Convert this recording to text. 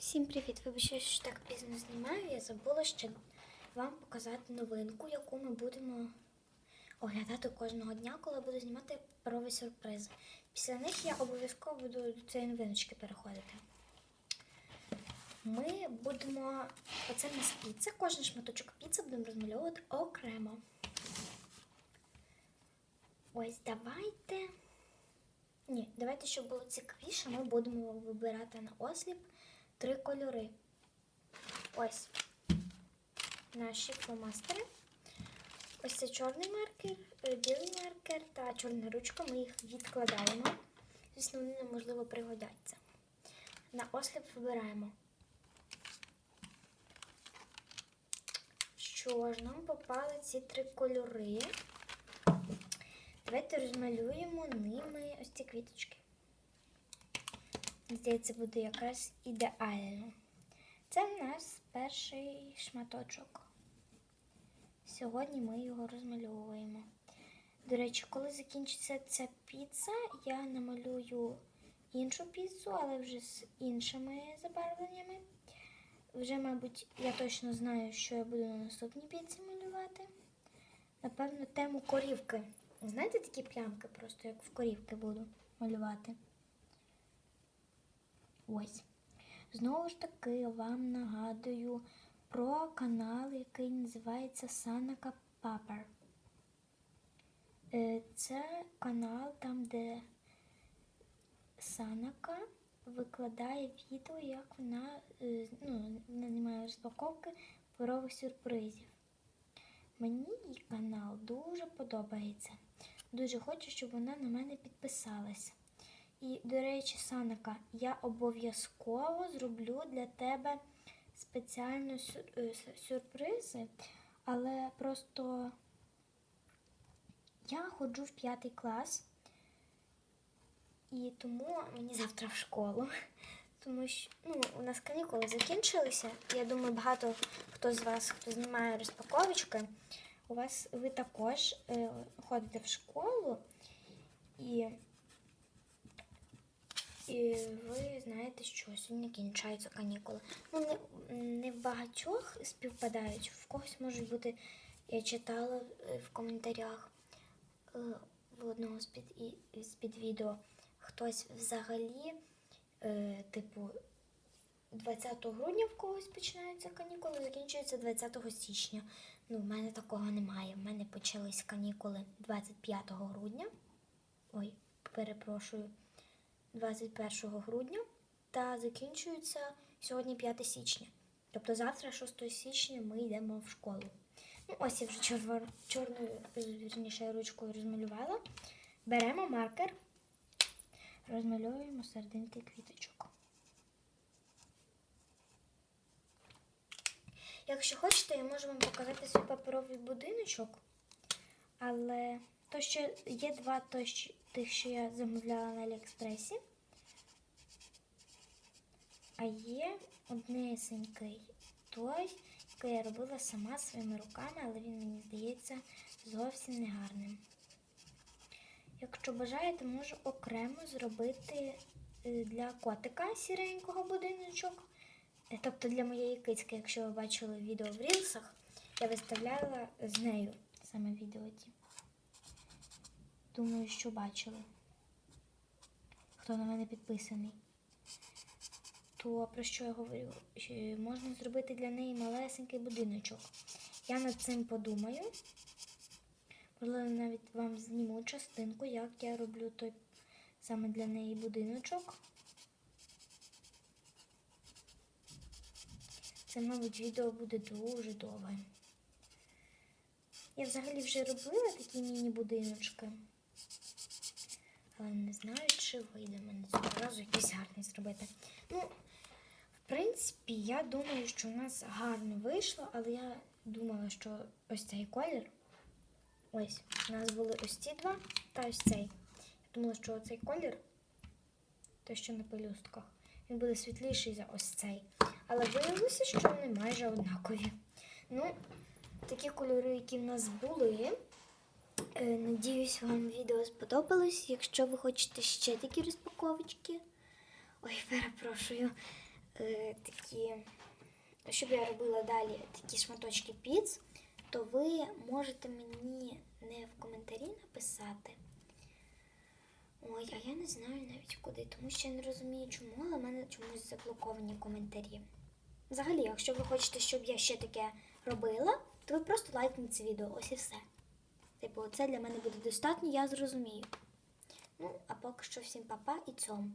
Всім привіт! Вибачте, що так пізно знімаю. Я забула ще вам показати новинку, яку ми будемо оглядати кожного дня, коли буду знімати парові сюрпризи. Після них я обов'язково буду до цієї новиночки переходити. Ми будемо. Оце в нас піца. Кожен шматочок піци будемо розмальовувати окремо. Ось давайте. Ні, давайте, щоб було цікавіше, ми будемо вибирати на осліп три кольори. Ось наші фломастери. Ось це чорний маркер, е, білий маркер та чорна ручка. Ми їх відкладаємо. Звісно, вони неможливо пригодяться. На осліп вибираємо. Що ж, нам попали ці три кольори. Давайте розмалюємо ними ось ці квіточки. Здається, буде якраз ідеально. Це в нас перший шматочок. Сьогодні ми його розмальовуємо. До речі, коли закінчиться ця піца, я намалюю іншу піцу, але вже з іншими забарвленнями. Вже, мабуть, я точно знаю, що я буду на наступній піці малювати. Напевно, тему корівки. Знаєте такі плямки, просто як в корівки буду малювати. Ось. Знову ж таки вам нагадую про канал, який називається Санака Папер. Це канал там, де Санака викладає відео, як вона е, ну, знімає розпаковки порових сюрпризів. Мені канал дуже подобається. Дуже хочу, щоб вона на мене підписалася. І, до речі, Санака, я обов'язково зроблю для тебе спеціально сюр- е, сюрпризи, але просто я ходжу в п'ятий клас, і тому мені завтра в школу. Тому що ну, у нас канікули закінчилися. Я думаю, багато хто з вас, хто знімає розпаковочки, у вас ви також е, ходите в школу і, і ви знаєте, що сьогодні кінчаються канікули. Ну, не, не в багатьох співпадають, в когось можуть бути, я читала е, в коментарях е, в одного з під, з під відео, хтось взагалі, е, типу, 20 грудня в когось починаються канікули, закінчуються 20 січня. Ну, в мене такого немає. В мене почались канікули 25 грудня. Ой, перепрошую, 21 грудня та закінчуються сьогодні 5 січня. Тобто завтра, 6 січня, ми йдемо в школу. Ну, ось я вже чорною, вірніше, ручкою розмалювала. Беремо маркер, розмальовуємо серединки квіточок. Якщо хочете, я можу вам показати свій паперовий будиночок. Але то, що є два то, тих, що я замовляла на Аліекспресі. А є однесенький той, який я робила сама своїми руками, але він мені здається зовсім не гарним. Якщо бажаєте, можу окремо зробити е, для котика сіренького будиночок. Е, Тобто для моєї кицьки, якщо ви бачили відео в рілсах, я виставляла з нею саме відео ті. Думаю, що бачили. Хто на мене підписаний. То про що я говорю? Можна зробити для неї малесенький будиночок. Я над цим подумаю. Можливо, навіть вам зніму частинку, як я роблю той саме для неї будиночок. Це, мабуть, відео буде дуже довге. Я взагалі вже робила такі міні-будиночки. Але не знаю, чи вийде мене цього разу якийсь гарний зробити. Ну, в принципі, я думаю, що у нас гарно вийшло, але я думала, що ось цей колір. Ось, у нас були ось ці два та ось цей. Я думала, що цей колір, той, що на пелюстках, він буде світліший за ось цей. Але виявилося, що вони майже однакові. Ну, такі кольори, які в нас були. Е, Надіюсь, вам відео сподобалось. Якщо ви хочете ще такі розпаковочки. Ой, перепрошую. е, такі, щоб я робила далі такі шматочки піц, то ви можете мені не в коментарі написати. Ой, а я не знаю навіть куди, тому що я не розумію чому, але в мене чомусь заблоковані коментарі. Взагалі, якщо ви хочете, щоб я ще таке робила, то ви просто лайкніть це відео, ось і все. Типу, це для мене буде достатньо, я зрозумію. Ну, а поки що всім папа і цьому.